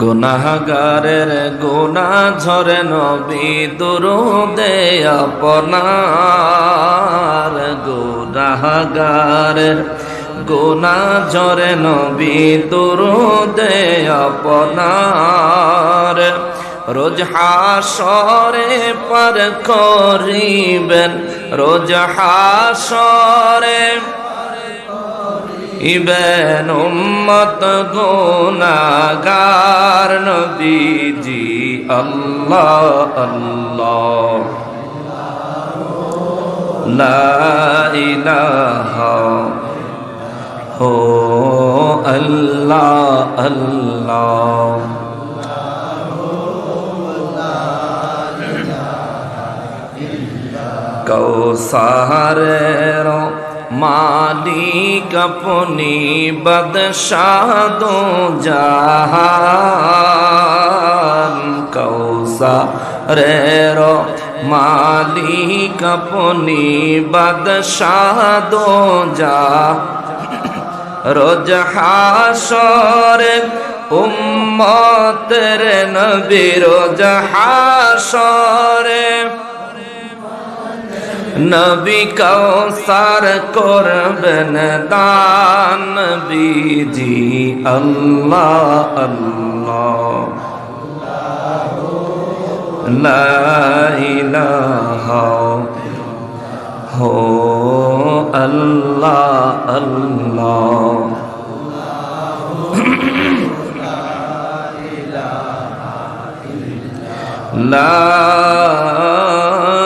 গুনাহগারের গুনা ঝরে নবী দুরুদে আপনার। গুনাহগারের গুনা ঝরে নবী দুরুদে আপনার। রোজ হাসরে পার করিবেন, রোজ হাসরে ইবেন উম্মত গুনাগার নবীজি আল্লাহ আল্লাহ। লা ইলাহা হো আল্লাহ আল্লাহ। কৌসারের মালিক আপনি বদশাদো জাহান কৌসারের মালিক আপনি বদশাদো যা রোজ হাসরে উম্মতের নবী রোজ হাসরে নবী কৌসার করবেন দান নবীজি আল্লাহ আল্লাহ। লা ইলাহা হো আল্লাহ আল্লাহ। لا